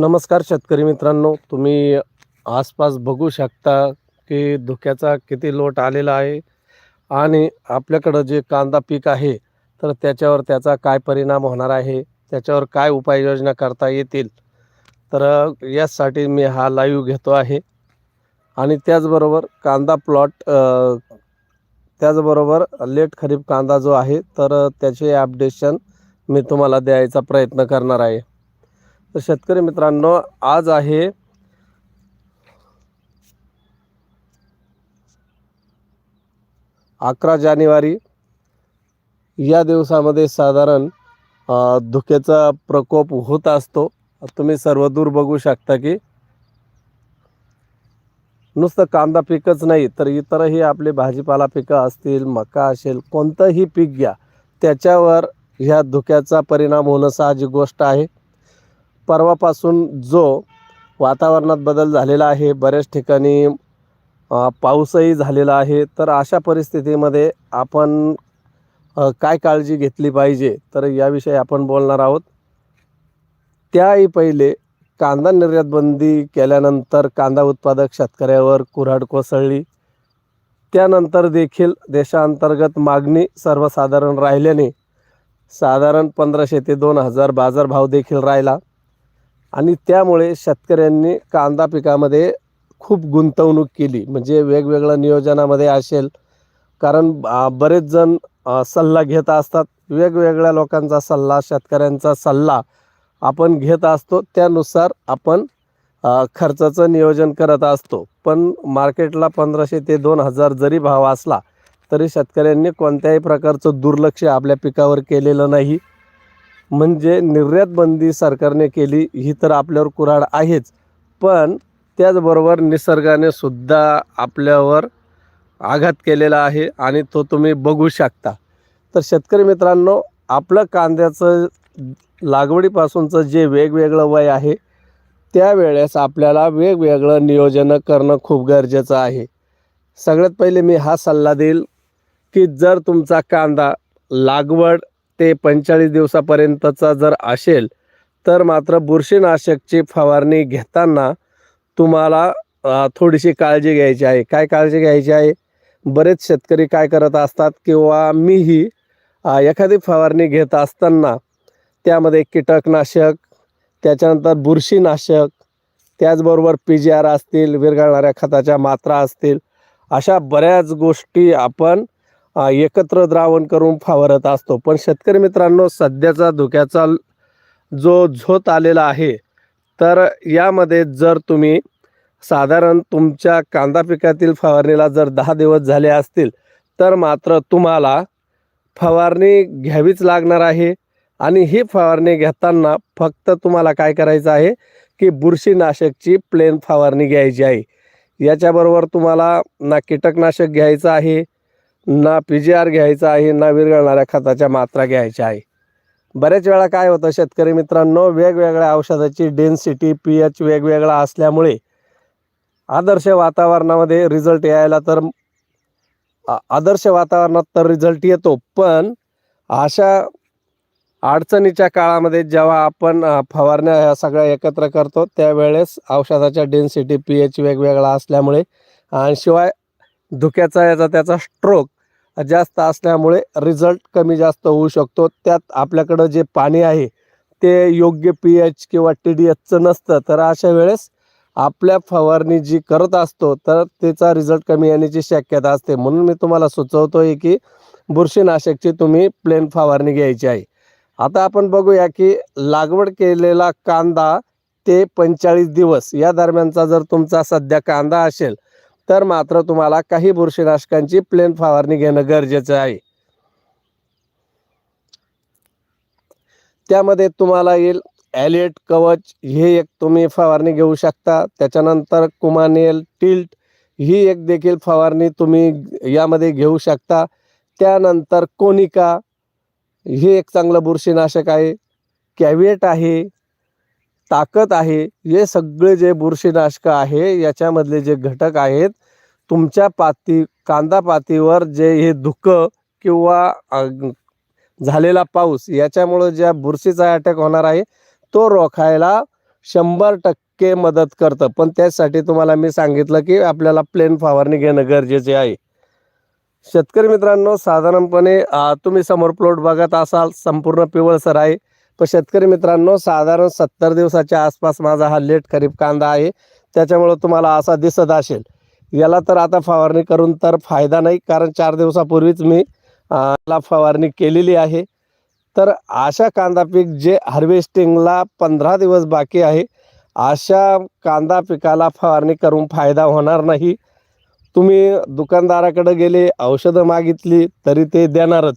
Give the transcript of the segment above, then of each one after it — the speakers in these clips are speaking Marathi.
नमस्कार शेतकरी मित्रांनो तुम्ही आसपास बघू शकता की धुक्याचा किती लोट आलेला आहे आणि आपल्याकडं जे कांदा पीक आहे तर त्याच्यावर त्याचा काय परिणाम होणार आहे त्याच्यावर काय उपाययोजना करता येतील? तर याचसाठी यासाठी मी हा लाईव्ह घेतो आहे. आणि त्याचबरोबर कांदा प्लॉट त्याचबरोबर लेट खरीप कांदा जो आहे तर त्याचे अपडेशन मी तुम्हाला द्यायचा प्रयत्न करणार आहे. तर शेतकरी मित्रांनो आज आहे अकरा जानेवारी. या दिवसामध्ये साधारण धुक्याचा प्रकोप होत असतो. तुम्ही सर्वदूर बघू शकता की नुसतं कांदा पिकच नाही तर इतरही आपले भाजीपाला पिकं असतील मका असेल कोणतंही पीक घ्या त्याच्यावर ह्या धुक्याचा परिणाम होणं साहजिक गोष्ट आहे. परवापासून जो वातावरणात बदल झालेला आहे बऱ्याच ठिकाणी पाऊसही झालेला आहे तर अशा परिस्थितीमध्ये आपण काय काळजी घेतली पाहिजे? तर याविषयी आपण बोलणार आहोत. त्याही पहिले कांदा निर्यात बंदी केल्यानंतर कांदा उत्पादक शेतकऱ्यावर कुऱ्हाड कोसळली. त्यानंतर देखील देशांतर्गत मागणी सर्वसाधारण राहिल्याने साधारण पंधराशे ते दोन हजार बाजारभाव देखील राहिला. आणि त्यामुळे शेतकऱ्यांनी कांदा पिकामध्ये खूप गुंतवणूक केली. म्हणजे वेगवेगळ्या नियोजनामध्ये असेल. कारण बरेच जण सल्ला घेत असतात. वेगवेगळ्या लोकांचा सल्ला शेतकऱ्यांचा सल्ला आपण घेत असतो. त्यानुसार आपण खर्चाचं नियोजन करत असतो. पण मार्केटला पंधराशे ते दोन हजार जरी भाव असला तरी शेतकऱ्यांनी कोणत्याही प्रकारचं दुर्लक्ष आपल्या पिकावर केलेलं नाही. म्हणजे निर्यात बंदी सरकारने केली ही तर आपल्यावर कुऱ्हाड आहेच. पण त्याचबरोबर निसर्गाने सुद्धा आपल्यावर आघात केलेला आहे आणि तो तुम्ही बघू शकता. तर शेतकरी मित्रांनो आपलं कांद्याचं लागवडीपासूनचं जे वेगवेगळं वय आहे त्यावेळेस आपल्याला वेगवेगळं नियोजन करणं खूप गरजेचं आहे. सगळ्यात पहिले मी हा सल्ला देईल की जर तुमचा कांदा लागवड ते पंचेचाळीस दिवसापर्यंतचा जर असेल तर मात्र बुरशीनाशकची फवारणी घेताना तुम्हाला थोडीशी काळजी घ्यायची आहे. काय काळजी घ्यायची आहे? बरेच शेतकरी काय करत असतात किंवा मीही एखादी फवारणी घेत असताना त्यामध्ये कीटकनाशक त्याच्यानंतर बुरशीनाशक त्याचबरोबर पी जी आर असतील विरघळणाऱ्या खताच्या मात्रा असतील अशा बऱ्याच गोष्टी आपण एकत्र द्रावण करून फवारत असतो. पण शेतकरी मित्रांनो सध्याचा धुक्याचा जो झोत आलेला आहे तर यामध्ये जर तुम्ही साधारण तुमच्या कांदा पिकातील फवारणीला जर दहा दिवस झाले असतील तर मात्र तुम्हाला फवारणी घ्यावीच लागणार आहे. आणि ही फवारणी घेताना फक्त तुम्हाला काय करायचं आहे की बुरशीनाशकची प्लेन फवारणी घ्यायची आहे. याच्याबरोबर तुम्हाला ना कीटकनाशक घ्यायचं आहे ना पी जी आर घ्यायचा आहे ना विरघळणाऱ्या खताच्या मात्रा घ्यायच्या आहे. बऱ्याच वेळा काय होतं शेतकरी मित्रांनो वेगवेगळ्या औषधाची डेन्सिटी पी एच वेगवेगळा असल्यामुळे आदर्श वातावरणामध्ये रिझल्ट यायला तर आ- आदर्श वातावरणात तर रिझल्ट येतो. पण अशा अडचणीच्या काळामध्ये जेव्हा आपण फवारण्या ह्या सगळ्या एकत्र करतो त्यावेळेस औषधाच्या डेन्सिटी पी एच वेगवेगळा असल्यामुळे आणि शिवाय धुक्याचा याचा त्याचा स्ट्रोक जास्त असल्यामुळे रिझल्ट कमी जास्त होऊ शकतो. त्यात आपल्याकडं जे पाणी आहे ते योग्य पी एच किंवा टी डी एचचं नसतं. तर अशा वेळेस आपल्या फवारणी जी करत असतो तर त्याचा रिझल्ट कमी येण्याची शक्यता असते. म्हणून मी तुम्हाला सुचवतो आहे की बुरशीनाशकची तुम्ही प्लेन फवारणी घ्यायची आहे. आता आपण बघूया की लागवड केलेला कांदा ते पंचेचाळीस दिवस या दरम्यानचा जर तुमचा सध्या कांदा असेल तर मात्र तुम्हाला काही बुरशीनाशकांची प्लेन फवारणी घेणं गरजेचं आहे. त्यामध्ये तुम्हाला येईल ॲलेट कवच हे एक तुम्ही फवारणी घेऊ शकता. त्याच्यानंतर कुमानेल टिल्ट ही एक देखील फवारणी तुम्ही यामध्ये घेऊ शकता. त्यानंतर कोनिका हे एक चांगलं बुरशीनाशक आहे. कॅविएट आहे. ताकद आहे हे सगळे जे बुरशीनाशकं आहे याच्यामधले जे घटक आहेत तुमच्या पाती कांदा पातीवर जे हे धुकं किंवा झालेला पाऊस याच्यामुळं ज्या बुरशीचा अटॅक होणार आहे तो रोखायला शंभर टक्के मदत करतं. पण त्यासाठी तुम्हाला मी सांगितलं की आपल्याला प्लेन फवारणी घेणं गरजेचे आहे. शेतकरी मित्रांनो साधारणपणे तुम्ही समोर प्लॉट बघत असाल संपूर्ण पिवळसर आहे. पण शेतकरी मित्रांनो साधारण सत्तर दिवसाच्या आसपास माझा हा लेट खरीप कांदा आहे. त्याच्यामुळं तुम्हाला असा दिसत असेल. याला तर आता फवारणी करून तर फायदा नाही कारण चार दिवसापूर्वीच मी ला फवारणी केलेली आहे. तर अशा कांदा पीक जे हार्वेस्टिंगला पंधरा दिवस बाकी आहे अशा कांदा पिकाला फवारणी करून फायदा होणार नाही. तुम्ही दुकानदाराकडे गेले औषधं मागितली तरी ते देणारच.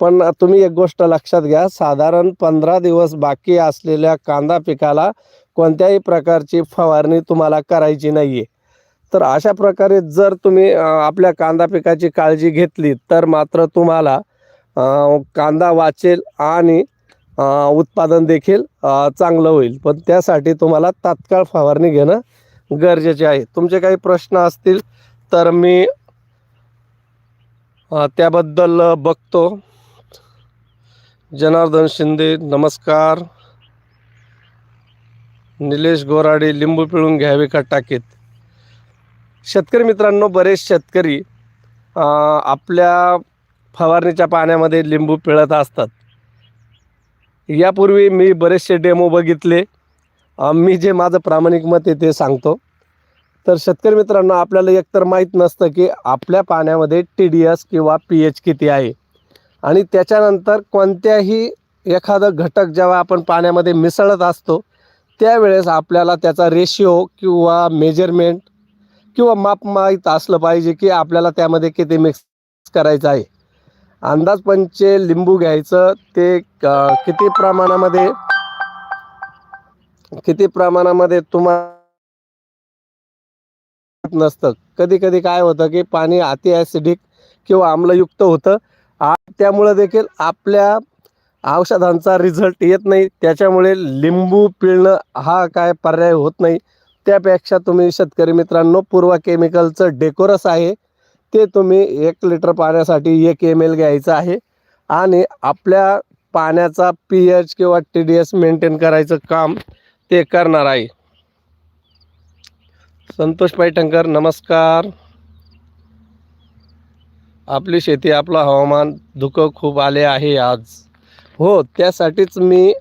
पण तुम्ही एक गोष्ट लक्षात घ्या साधारण पंधरा दिवस बाकी असलेल्या कांदा पिकाला कोणत्याही प्रकारची फवारणी तुम्हाला करायची नाही आहे तर अशा प्रकारे जर तुम्ही आपल्या कांदा पिकाची काळजी घेतली तर मात्र तुम्हाला कांदा वाचेल आणि उत्पादन देखील चांगलं होईल. पण त्यासाठी तुम्हाला तात्काळ फवारणी घेणं गरजेचे आहे. तुमचे काही प्रश्न असतील तर मी त्याबद्दल बघतो. जनार्दन शिंदे नमस्कार. निलेश गोराडे लिंबू पिळून घ्यावे का टाकीत? शेतकरी मित्रांनो बरेच शेतकरी आपल्या फवारणीच्या पाण्यामध्ये लिंबू पिळत असतात. यापूर्वी मी बरेचसे डेमो बघितले. मी जे माझं प्रामाणिक मत आहे ते सांगतो. तर शेतकरी मित्रांनो आपल्याला एकतर माहीत नसतं की आपल्या पाण्यामध्ये टी डी एस किंवा पी एच किती आहे. आणि त्याच्यानंतर कोणत्याही एखादं घटक जेव्हा आपण पाण्यामध्ये मिसळत असतो त्यावेळेस आपल्याला त्याचा रेशिओ किंवा मेजरमेंट किंवा माप माहीत असलं पाहिजे की आपल्याला त्यामध्ये किती मिक्स करायचं आहे. अंदाजपंचे लिंबू घ्यायचं ते किती प्रमाणामध्ये किती प्रमाणामध्ये तुम्हाला नसतं. कधी कधी काय होतं की पाणी अति ॲसिडिक किंवा आम्लयुक्त होतं आणि त्यामुळं देखील आपल्या औषधांचा रिझल्ट येत नाही. त्याच्यामुळे लिंबू पिळणं हा काय पर्याय होत नाही. त्यापेक्षा तुम्ही शेतकरी मित्रांनो पूर्वा केमिकलचं डेकोरस आहे. ते तुम्ही एक लिटर पाण्यासाठी एक एम एल घ्यायचं आहे. आणि आपल्या पाण्याचा पी एच किंवा टी डी एस मेंटेन करायचं काम ते करणार आहे. संतोष पैठणकर नमस्कार. आपली शेती आपलं हवामान धुकं खूप आले आहे आज. हो त्यासाठीच मी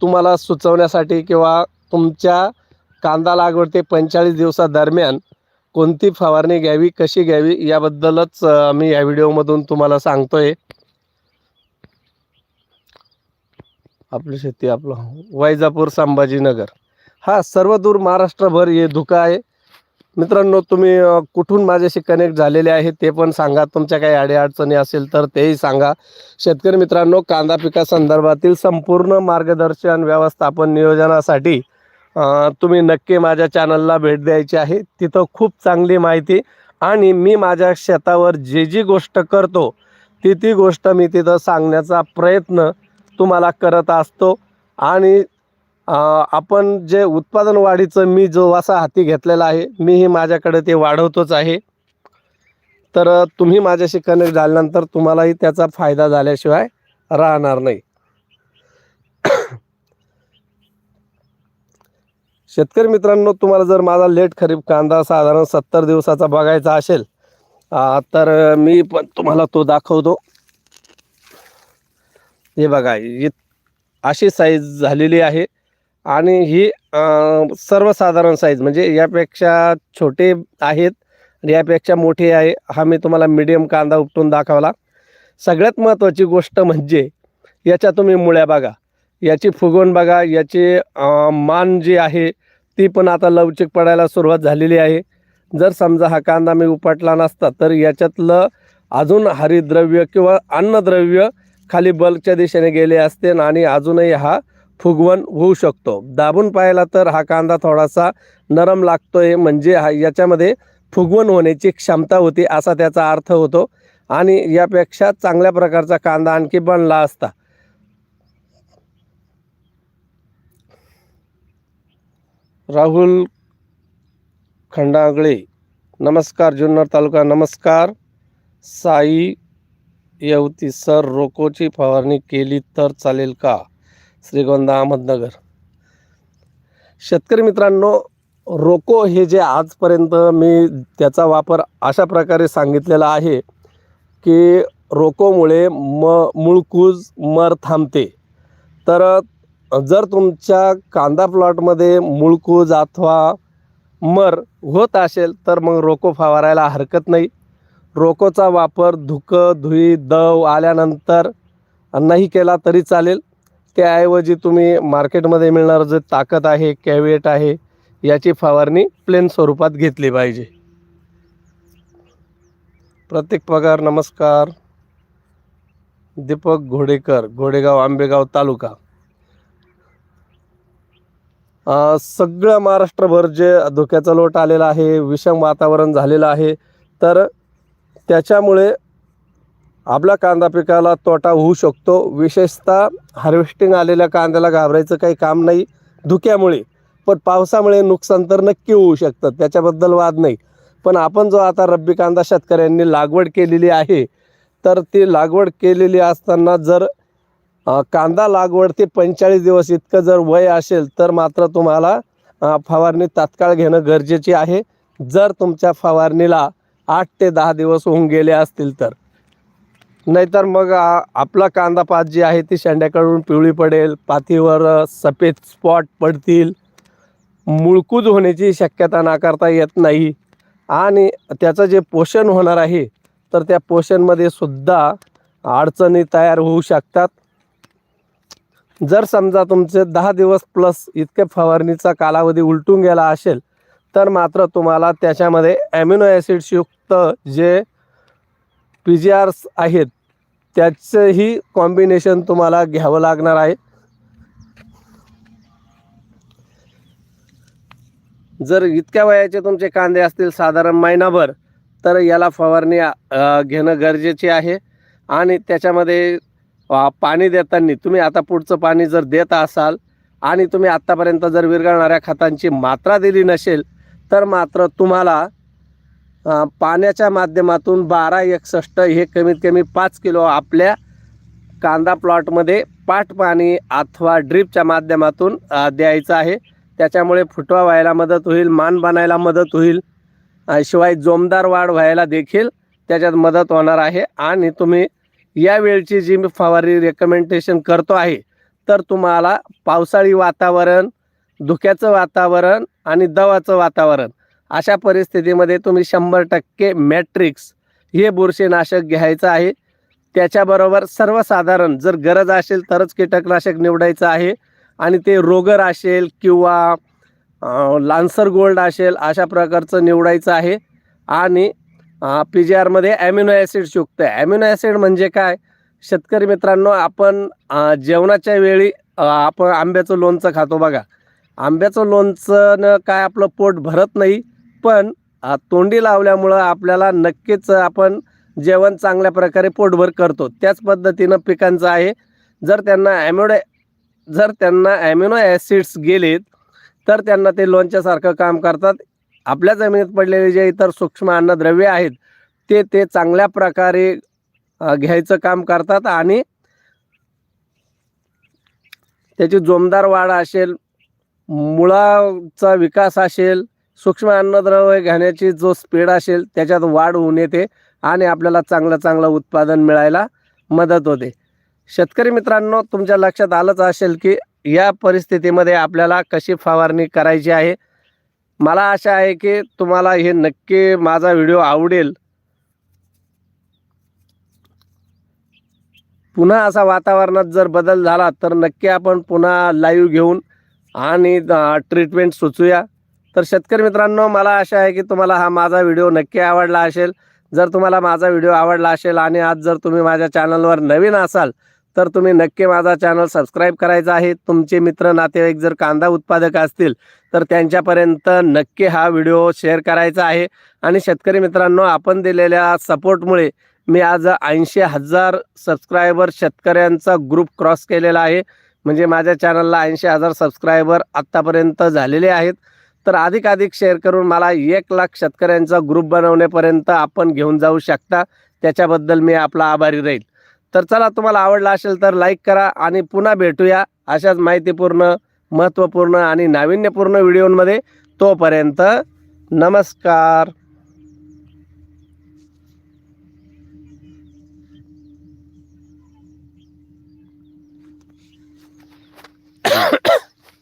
तुम्हाला सुचवण्यासाठी किंवा तुमच्या कांदा लागवड ते पंचेचाळीस दिवसादरम्यान कोणती फवारणी घ्यावी कशी घ्यावी याबद्दलच मी या व्हिडिओमधून तुम्हाला सांगतोय. आपली शेती आपलं वैजापूर संभाजीनगर. हा सर्व दूर महाराष्ट्रभर हे धुकं आहे. मित्रांनो तुम्ही कुठून माझ्याशी कनेक्ट झालेले आहे ते पण सांगा. तुमच्या काही अडीअडचणी असेल तर तेही सांगा. शेतकरी मित्रांनो कांदा पिकासंदर्भातील संपूर्ण मार्गदर्शन व्यवस्थापन नियोजनासाठी तुम्ही नक्की माझ्या चॅनलला भेट द्यायची आहे. तिथं खूप चांगली माहिती आणि मी माझ्या शेतावर जे जी गोष्ट करतो ती ती गोष्ट मी तिथं सांगण्याचा प्रयत्न तुम्हाला करत असतो. आणि आपण जे उत्पादन वाढीचं मी जो वासा हाती घेतलेला आहे मीही माझ्याकडे ते वाढवतोच आहे. तर तुम्ही माझ्याशी कनेक्ट झाल्यानंतर तुम्हालाही त्याचा फायदा झाल्याशिवाय राहणार नाही. शेतकरी मित्रांनो तुम्हाला जर माझा लेट खरीप कांदा साधारण सत्तर दिवसाचा बघायचा असेल तर मी पण तुम्हाला तो दाखवतो. हे बघा अशी साईज झालेली आहे. आणि ही सर्वसाधारण साईज म्हणजे यापेक्षा छोटे आहेत आणि यापेक्षा मोठे आहे हा मी तुम्हाला मीडियम कांदा उपटून दाखवला. सगळ्यात महत्त्वाची गोष्ट म्हणजे याच्या तुम्ही मुळ्या बघा. याची फुगवण बघा याची मान जी आहे ती पण आता लवचिक पडायला सुरुवात झालेली आहे. जर समजा हा कांदा मी उपटला नसता तर याच्यातलं अजून हरिद्रव्य किंवा अन्नद्रव्य खाली बल्कच्या दिशेने गेले असते आणि अजूनही हा फुगवण होऊ शकतो. दाबून पाहिला तर हा कांदा थोडासा नरम लागतोय. म्हणजे हा याच्यामध्ये फुगवण होण्याची क्षमता होती असा त्याचा अर्थ होतो. आणि यापेक्षा चांगल्या प्रकारचा कांदा आणखी बनला असता. राहुल खंडागळे नमस्कार. जुन्नर तालुका नमस्कार. साई येवती सर रोकोची फवारणी केली तर चालेल का? श्रीगोंदा अहमदनगर. शेतकरी मित्रांनो रोको हे जे आजपर्यंत मी त्याचा वापर अशा प्रकारे सांगितलेला आहे की रोकोमुळे म मुळकूज मर थांबते. तर जर तुमच्या कांदा प्लॉटमध्ये मुळकूज अथवा मर होत असेल तर मग रोको फवारायला हरकत नाही. रोकोचा वापर धुकं धुई दव आल्यानंतर नाही केला तरी चालेल. त्याऐवजी तुम्ही मार्केटमध्ये मिळणारं जे ताकद आहे कॅविएट आहे याची फवारणी प्लेन स्वरूपात घेतली पाहिजे. प्रत्येक पगार नमस्कार. दीपक घोडेकर घोडेगाव आंबेगाव तालुका. सगळं महाराष्ट्रभर जे धोक्याचा लोट आलेला आहे विषम वातावरण झालेलं आहे तर त्याच्यामुळे आपल्या कांदा पिकाला तोटा होऊ शकतो. विशेषतः हार्वेस्टिंग आलेल्या कांद्याला घाबरायचं काही काम नाही. धुक्यामुळे पण पावसामुळे नुकसान तर नक्की होऊ शकतं. त्याच्याबद्दल वाद नाही. पण आपण जो आता रब्बी कांदा शेतकऱ्यांनी लागवड केलेली आहे तर ती लागवड केलेली असताना जर कांदा लागवड ते पंचेचाळीस दिवस इतकं जर वय असेल तर मात्र तुम्हाला फवारणी तात्काळ घेणं गरजेचे आहे. जर तुमच्या फवारणीला आठ ते दहा दिवस होऊन गेले असतील तर. नाहीतर मग आपला कांदा पात जी आहे ती शेंड्याकडून पिवळी पडेल पातीवर सफेद स्पॉट पडतील. मुळकूद होण्याची शक्यता नाकारता येत नाही. आणि त्याचं जे पोषण होणार आहे तर त्या पोषणमध्ये सुद्धा अडचणी तयार होऊ शकतात. जर समजा तुमचे दहा दिवस प्लस इतके फवारणीचा कालावधी उलटून गेला असेल तर मात्र तुम्हाला त्याच्यामध्ये amino ॲसिड्सयुक्त J P G hours आहेत त्याचंही कॉम्बिनेशन तुम्हाला घ्यावं लागणार आहे. जर इतक्या वयाचे तुमचे कांदे असतील साधारण महिनाभर तर याला फवारणी घेणं गरजेचे आहे. आणि त्याच्यामध्ये पाणी देताना तुम्ही आता पुढचं पाणी जर देत असाल आणि तुम्ही आत्तापर्यंत जर विरघळणाऱ्या खतांची मात्रा दिली नसेल तर मात्र तुम्हाला पाण्याच्या माध्यमातून बारा एकसष्ट हे कमीत कमी पाच किलो आपल्या कांदा प्लॉटमध्ये पाट पाणी अथवा ड्रीपच्या माध्यमातून द्यायचं आहे. त्याच्यामुळे फुटवा व्हायला मदत होईल मान बनायला मदत होईल शिवाय जोमदार वाढ व्हायला देखील त्याच्यात मदत होणार आहे. आणि तुम्ही या वेळची जी मी फवारणी रेकमेंडेशन करतो आहे तर तुम्हाला पावसाळी वातावरण धुक्याचं वातावरण आणि दवाचं वातावरण अशा परिस्थितीमध्ये तुम्ही शंभर टक्के मॅट्रिक्स हे बुरशीनाशक घ्यायचं आहे. त्याच्याबरोबर सर्वसाधारण जर गरज असेल तरच कीटकनाशक निवडायचं आहे. आणि ते रोगर असेल किंवा लान्सर गोल्ड असेल अशा प्रकारचं निवडायचं आहे. आणि पी जी आरमध्ये ॲमिनो ॲसिड्स युक्त आहे. ॲम्युनो ॲसिड म्हणजे काय? शेतकरी मित्रांनो आपण जेवणाच्या वेळी आपण आंब्याचं लोणचं खातो बघा. आंब्याचं लोणचं काय आपलं पोट भरत नाही. पण तोंडी लावल्यामुळं आपल्याला नक्कीच आपण जेवण चांगल्या प्रकारे पोटभर करतो. त्याच पद्धतीनं पिकांचं आहे. जर त्यांना ॲमिनो जर त्यांना ॲमिनो ॲसिड्स गेलेत तर त्यांना ते लोणच्यासारखं काम करतात. आपल्या जमिनीत पडलेले जे इतर सूक्ष्म अन्नद्रव्ये आहेत ते ते चांगल्या प्रकारे घ्यायचं काम करतात आणि त्याची जोमदार वाढ असेल मुळाचा विकास असेल सूक्ष्म अन्नद्रव्य घेण्याची जो स्पीड असेल त्याच्यात वाढ होऊन येते आणि आपल्याला चांगलं चांगलं उत्पादन मिळायला मदत होते. शेतकरी मित्रांनो तुमच्या लक्षात आलंच असेल की या परिस्थितीमध्ये आपल्याला कशी फवारणी करायची आहे. मला आशा आहे की तुम्हाला हे नक्की माझा व्हिडिओ आवडेल. पुन्हा असा वातावरणात जर बदल झाला तर नक्की आपण पुन्हा लाईव्ह घेऊन आणि ट्रीटमेंट सुचूया तर शेतकरी मित्रांनो मला आशा आहे की तुम्हाला हा माझा व्हिडिओ नक्की आवडला असेल. जर तुम्हाला माझा व्हिडिओ आवडला असेल आणि आज जर तुम्ही माझ्या चॅनलवर नवीन असाल तर तुम्ही नक्की माझा चॅनल सबस्क्राईब करायचा आहे. तुमचे मित्र नातेवाईक जर कांदा उत्पादक असतील तर त्यांच्यापर्यंत नक्की हा व्हिडिओ शेअर करायचा आहे. आणि शेतकरी मित्रांनो आपण दिलेल्या सपोर्टमुळे मी आज ऐंशी हजार सबस्क्रायबर शेतकऱ्यांचा ग्रुप क्रॉस केलेला आहे. म्हणजे माझ्या चॅनलला ऐंशी हजार सबस्क्रायबर आत्तापर्यंत झालेले आहेत. तर अधिक अधिक शेअर करून मला एक लाख शेतकऱ्यांचा ग्रुप बनवण्यापर्यंत आपण घेऊन जाऊ शकता. त्याच्याबद्दल मी आपला आभारी राहील. तर चला तुम्हाला आवडला असेल तर लाईक करा आणि पुन्हा भेटूया अशाच माहितीपूर्ण महत्त्वपूर्ण आणि नाविन्यपूर्ण व्हिडिओमध्ये तोपर्यंत नमस्कार.